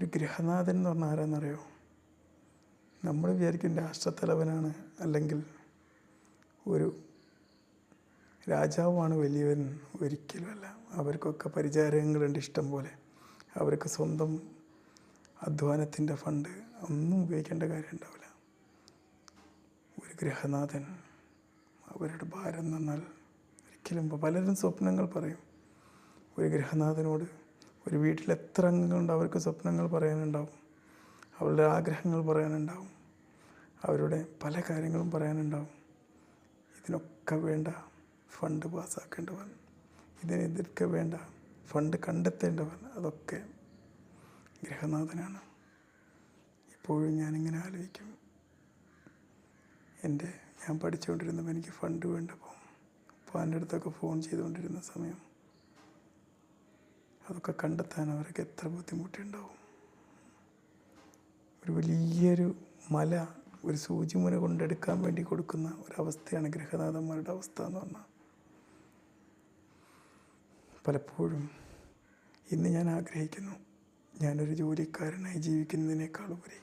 ഒരു ഗൃഹനാഥൻ എന്ന് പറഞ്ഞാൽ ആരാന്നറിയോ? നമ്മൾ വിചാരിക്കും രാഷ്ട്രത്തലവനാണ് അല്ലെങ്കിൽ ഒരു രാജാവാണ് വലിയവൻ ഒരിക്കലുമല്ല. അവർക്കൊക്കെ പരിചാരങ്ങളുണ്ട് ഇഷ്ടം പോലെ. അവർക്ക് സ്വന്തം അധ്വാനത്തിന്റെ ഫണ്ട് ഒന്നും ഉപയോഗിക്കേണ്ട കാര്യം ഉണ്ടാവില്ല. ഒരു ഗൃഹനാഥൻ അവരുടെ ഭാരം പറഞ്ഞാൽ ഒരിക്കലും പലരും സ്വപ്നങ്ങൾ പറയും. ഒരു ഗൃഹനാഥനോട് ഒരു വീട്ടിൽ എത്ര അംഗങ്ങളുണ്ട് അവർക്ക് സ്വപ്നങ്ങൾ പറയാനുണ്ടാവും. അവരുടെ ആഗ്രഹങ്ങൾ പറയാനുണ്ടാവും. അവരുടെ പല കാര്യങ്ങളും പറയാനുണ്ടാവും. ഇതിനൊക്കെ വേണ്ട ഫണ്ട് പാസ്സാക്കേണ്ടവൻ ഇതിനെതിർക്കെ വേണ്ട ഫണ്ട് കണ്ടെത്തേണ്ടവൻ. അതൊക്കെ ഗൃഹനാഥനാണ്. ഇപ്പോഴും ഞാനിങ്ങനെ ആലോചിക്കും. എന്റെ ഞാൻ പഠിച്ചുകൊണ്ടിരുന്നപ്പോൾ എനിക്ക് ഫണ്ട് വേണ്ടപ്പോൾ അപ്പോൾ എന്റെ അടുത്തൊക്കെ ഫോൺ ചെയ്തുകൊണ്ടിരുന്ന സമയം അതൊക്കെ കണ്ടെത്താൻ അവർക്ക് എത്ര ബുദ്ധിമുട്ടുണ്ടാവും. ഒരു വലിയൊരു മല ഒരു സൂചിമുന കൊണ്ടെടുക്കാൻ വേണ്ടി കൊടുക്കുന്ന ഒരവസ്ഥയാണ് ഗൃഹനാഥന്മാരുടെ അവസ്ഥ എന്ന് പറഞ്ഞാൽ. പലപ്പോഴും ഇന്ന് ഞാൻ ആഗ്രഹിക്കുന്നു ഞാനൊരു ജോലിക്കാരനായി ജീവിക്കുന്നതിനേക്കാൾ ഉപരി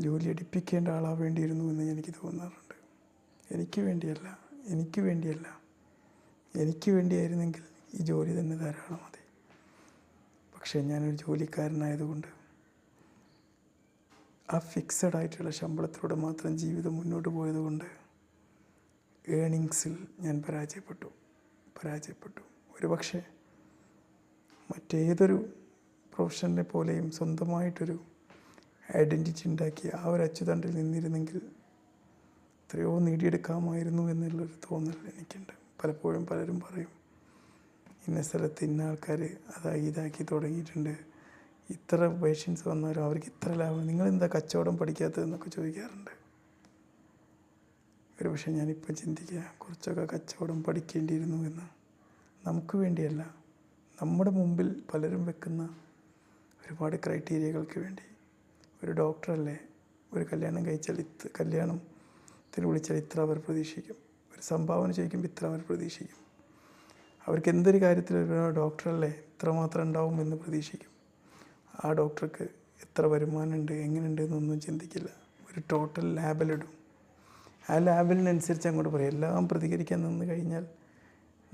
ജോലി അടിപ്പിക്കേണ്ട ആളാവേണ്ടിയിരുന്നു എന്ന് എനിക്ക് തോന്നാറുണ്ട്. എനിക്ക് വേണ്ടിയല്ല എനിക്ക് വേണ്ടിയല്ല എനിക്ക് വേണ്ടിയായിരുന്നെങ്കിൽ ഈ ജോലി തന്നെ ധാരാളം മതി. പക്ഷേ ഞാനൊരു ജോലിക്കാരനായതുകൊണ്ട് ആ ഫിക്സഡ് ആയിട്ടുള്ള ശമ്പളത്തിലൂടെ മാത്രം ജീവിതം മുന്നോട്ട് പോയതുകൊണ്ട് ഏണിങ്സിൽ ഞാൻ പരാജയപ്പെട്ടു. പരാജയപ്പെട്ടു. ഒരു പക്ഷേ മറ്റേതൊരു പ്രൊഫഷനെ പോലെയും സ്വന്തമായിട്ടൊരു ഐഡന്റിറ്റി ഉണ്ടാക്കി ആ ഒരു അച്ചുതണ്ടിൽ നിന്നിരുന്നെങ്കിൽ എത്രയോ നേടിയെടുക്കാമായിരുന്നു എന്നുള്ളൊരു തോന്നൽ എനിക്കുണ്ട്. പലപ്പോഴും പലരും പറയും ഇന്ന സ്ഥലത്ത് ഇന്ന ആൾക്കാർ അതായി ഇതാക്കി തുടങ്ങിയിട്ടുണ്ട്. ഇത്ര പേഷ്യൻസ് വന്നാലും അവർക്ക് ഇത്ര ലാഭം. നിങ്ങളെന്താ കച്ചവടം പഠിക്കാത്തതെന്നൊക്കെ ചോദിക്കാറുണ്ട്. ഒരു പക്ഷേ ഞാനിപ്പോൾ ചിന്തിക്കുക കുറച്ചൊക്കെ കച്ചവടം പഠിക്കേണ്ടിയിരുന്നു എന്ന്. നമുക്ക് വേണ്ടിയല്ല. നമ്മുടെ മുമ്പിൽ പലരും വെക്കുന്ന ഒരുപാട് ക്രൈറ്റീരിയകൾക്ക് വേണ്ടി. ഒരു ഡോക്ടറല്ലേ? ഒരു കല്യാണം കഴിച്ചാൽ ഇത്ര കല്യാണത്തിൽ വിളിച്ചാൽ ഇത്ര അവർ പ്രതീക്ഷിക്കും. ഒരു സംഭാവന ചോദിക്കുമ്പോൾ ഇത്ര അവർ പ്രതീക്ഷിക്കും. അവർക്ക് എന്തൊരു കാര്യത്തിൽ ഒരു ഡോക്ടറല്ലേ ഇത്രമാത്രം ഉണ്ടാവും എന്ന് പ്രതീക്ഷിക്കും. ആ ഡോക്ടർക്ക് എത്ര വരുമാനമുണ്ട് എങ്ങനെയുണ്ട് എന്നൊന്നും ചിന്തിക്കില്ല. ഒരു ടോട്ടൽ ലാബിലിടും ആ ലാബിലിനനുസരിച്ച് അങ്ങോട്ട് പറയും. എല്ലാം പ്രതികരിക്കാൻ നിന്ന് കഴിഞ്ഞാൽ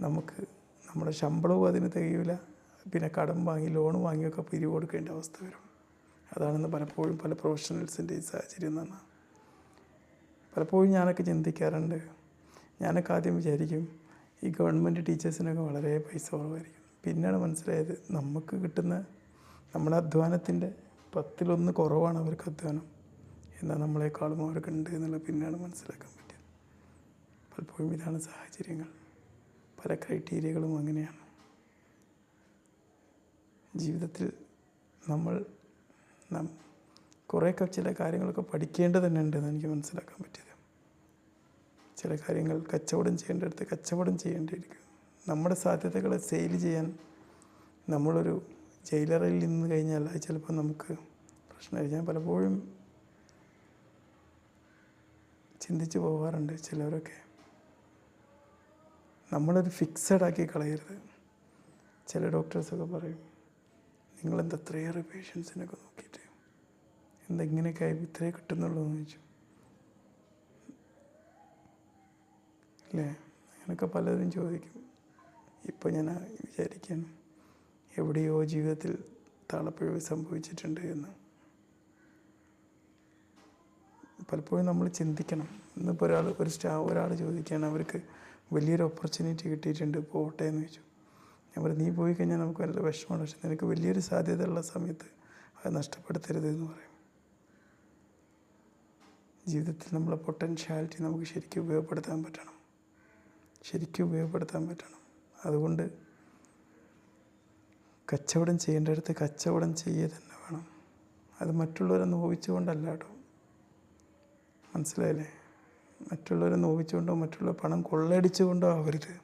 നമുക്ക് നമ്മുടെ ശമ്പളവും അതിന് തികയില്ല പിന്നെ കടം വാങ്ങി ലോൺ വാങ്ങിയൊക്കെ പിരിവ് കൊടുക്കേണ്ട അവസ്ഥ വരും. അതാണെന്ന് പലപ്പോഴും പല പ്രൊഫഷണൽസിന്റെ ഈ സാഹചര്യം തന്നെ പലപ്പോഴും ഞാനൊക്കെ ചിന്തിക്കാറുണ്ട്. ഞാനൊക്കെ ആദ്യം വിചാരിക്കും ഈ ഗവൺമെന്റ് ടീച്ചേഴ്സിനൊക്കെ വളരെ പൈസ കുറവായിരിക്കും. പിന്നെയാണ് മനസ്സിലായത് നമുക്ക് കിട്ടുന്ന നമ്മുടെ അധ്വാനത്തിന്റെ പത്തിലൊന്ന് കുറവാണ് അവർക്ക് അധ്വാനം. എന്നാൽ നമ്മളെക്കാളും അവർക്ക് ഉണ്ട് എന്നുള്ളത് പിന്നെയാണ് മനസ്സിലാക്കാൻ പറ്റിയത് പലപ്പോഴും ഇതാണ് സാഹചര്യങ്ങൾ. പല ക്രൈറ്റീരിയകളും അങ്ങനെയാണ്. ജീവിതത്തിൽ നമ്മൾ കുറേയൊക്കെ ചില കാര്യങ്ങളൊക്കെ പഠിക്കേണ്ടത് തന്നെ എനിക്ക് മനസ്സിലാക്കാൻ പറ്റിയത്. ചില കാര്യങ്ങൾ കച്ചവടം ചെയ്യേണ്ടടുത്ത് കച്ചവടം ചെയ്യേണ്ടിയിരിക്കും നമ്മുടെ സാധ്യതകളെ സെയിൽ ചെയ്യാൻ നമ്മളൊരു ജയിലറിൽ നിന്ന് കഴിഞ്ഞാൽ അത് ചിലപ്പോൾ നമുക്ക് പ്രശ്നമായി ഞാൻ പലപ്പോഴും ചിന്തിച്ച് പോകാറുണ്ട് ചിലവരൊക്കെ. നമ്മളൊരു ഫിക്സഡ് ആക്കി കളയരുത്. ചില ഡോക്ടേഴ്സൊക്കെ പറയും നിങ്ങളെന്താ അത്രയേറെ പേഷ്യൻസിനൊക്കെ നോക്കിയിട്ട്? എന്താ ഇങ്ങനെയൊക്കെ ആയി ഇത്രേ കിട്ടുന്നുള്ളൂ? എന്ന് ചോദിച്ചു. അല്ലേ? അങ്ങനെയൊക്കെ പലരും ചോദിക്കും. ഇപ്പോൾ ഞാൻ വിചാരിക്കുകയാണ് എവിടെയോ ജീവിതത്തിൽ താളപ്പിഴവ് സംഭവിച്ചിട്ടുണ്ട് എന്ന്. പലപ്പോഴും നമ്മൾ ചിന്തിക്കണം. ഇന്നിപ്പോൾ ഒരാൾ ഒരു സ്റ്റാ ഒരാൾ ചോദിക്കുകയാണ് അവർക്ക് വലിയൊരു ഓപ്പർച്യൂണിറ്റി കിട്ടിയിട്ടുണ്ട് പോട്ടെ എന്ന് ചോദിച്ചു. ഞാൻ പറയും നീ പോയി കഴിഞ്ഞാൽ നമുക്ക് നല്ല വിഷമമാണ്. പക്ഷെ നിനക്ക് വലിയൊരു സാധ്യത ഉള്ള സമയത്ത് അത് നഷ്ടപ്പെടുത്തരുത് എന്ന് പറയും. ജീവിതത്തിൽ നമ്മളെ പൊട്ടൻഷ്യാലിറ്റി നമുക്ക് ശരിക്കും ഉപയോഗപ്പെടുത്താൻ പറ്റണം. ശരിക്കും ഉപയോഗപ്പെടുത്താൻ പറ്റണം. അതുകൊണ്ട് കച്ചവടം ചെയ്യേണ്ടടുത്ത് കച്ചവടം ചെയ്യുക തന്നെ വേണം. അത് മറ്റുള്ളവരെ നോവിച്ചുകൊണ്ടല്ല കേട്ടോ. മനസ്സിലായില്ലേ? മറ്റുള്ളവരെ നോവിച്ചുകൊണ്ടോ മറ്റുള്ള പണം കൊള്ളയടിച്ചുകൊണ്ടോ ആവരുത്.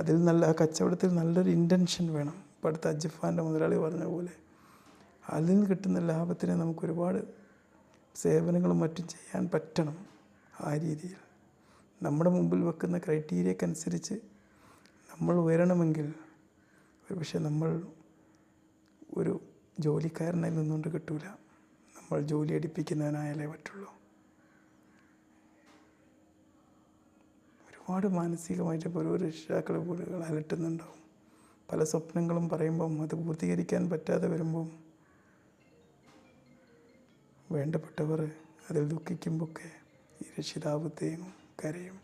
അതിൽ നല്ല ആ കച്ചവടത്തിൽ നല്ലൊരു ഇന്റൻഷൻ വേണം. ഇപ്പം അടുത്ത അജിഫാന്റെ മുതലാളി പറഞ്ഞ പോലെ അതിൽ നിന്ന് കിട്ടുന്ന ലാഭത്തിന് നമുക്ക് ഒരുപാട് സേവനങ്ങളും മറ്റും ചെയ്യാൻ പറ്റണം ആ രീതിയിൽ. നമ്മുടെ മുമ്പിൽ വെക്കുന്ന ക്രൈറ്റീരിയക്കനുസരിച്ച് നമ്മൾ ഉയരണമെങ്കിൽ പക്ഷേ നമ്മൾ ഒരു ജോലിക്കാരനായി നിന്നുകൊണ്ട് കിട്ടൂല. നമ്മൾ ജോലി അടിപ്പിക്കുന്നതിനായാലേ പറ്റുള്ളൂ. ഒരുപാട് മാനസികമായിട്ട് ഓരോ രക്ഷിതാക്കൾ പോലുകൾ അലട്ടുന്നുണ്ടാവും. പല സ്വപ്നങ്ങളും പറയുമ്പം അത് പൂർത്തീകരിക്കാൻ പറ്റാതെ വരുമ്പം വേണ്ടപ്പെട്ടവർ അതിൽ ദുഃഖിക്കുമ്പോഴൊക്കെ ഈ രക്ഷിതാവ് തേങ്ങും. കരയും.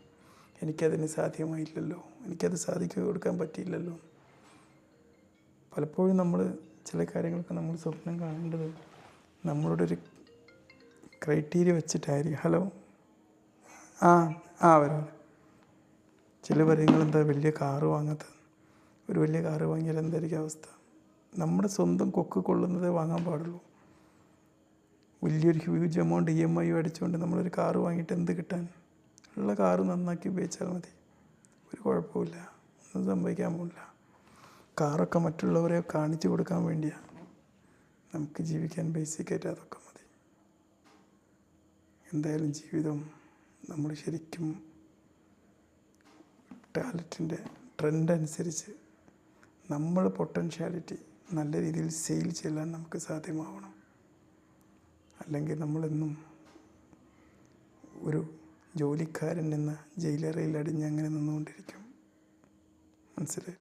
എനിക്കതിന് സാധ്യമായില്ലല്ലോ. എനിക്കത് സാധിക്കുക കൊടുക്കാൻ പറ്റിയില്ലല്ലോ. പലപ്പോഴും നമ്മൾ ചില കാര്യങ്ങളൊക്കെ നമ്മൾ സ്വപ്നം കാണേണ്ടത് നമ്മളുടെ ഒരു ക്രൈറ്റീരിയ വെച്ചിട്ടായിരിക്കും. ഹലോ? ആ ആ വരാം ചില കാര്യങ്ങൾ എന്താ വലിയ കാറ് വാങ്ങാത്തത് ഒരു വലിയ കാറ് വാങ്ങിയാൽ എന്തായിരിക്കും അവസ്ഥ? നമ്മുടെ സ്വന്തം കൊക്ക് കൊള്ളുന്നതേ വാങ്ങാൻ പാടുള്ളൂ. വലിയൊരു huge amount E M I അടിച്ചുകൊണ്ട് നമ്മളൊരു കാറ് വാങ്ങിയിട്ട് എന്ത് കിട്ടാൻ? ഉള്ള കാറ് നന്നാക്കി ഉപയോഗിച്ചാൽ മതി. ഒരു കുഴപ്പമില്ല ഒന്നും സംഭവിക്കാൻ പോകില്ല കാറൊക്കെ മറ്റുള്ളവരെ കാണിച്ചു കൊടുക്കാൻ വേണ്ടിയാണ് നമുക്ക് ജീവിക്കാൻ ബേസിക്കായിട്ട് അതൊക്കെ മതി. എന്തായാലും ജീവിതം നമ്മൾ ശരിക്കും ടാലറ്റിന്റെ ട്രെൻഡ് അനുസരിച്ച് നമ്മൾ പൊട്ടൻഷ്യാലിറ്റി നല്ല രീതിയിൽ സെയിൽ ചെയ്യാൻ നമുക്ക് സാധ്യമാവണം. അല്ലെങ്കിൽ നമ്മളെന്നും ഒരു ജോലിക്കാരൻ എന്ന ജയിലറയിൽ അടിഞ്ഞ് അങ്ങനെ നിന്നുകൊണ്ടിരിക്കും. മനസ്സിലായി?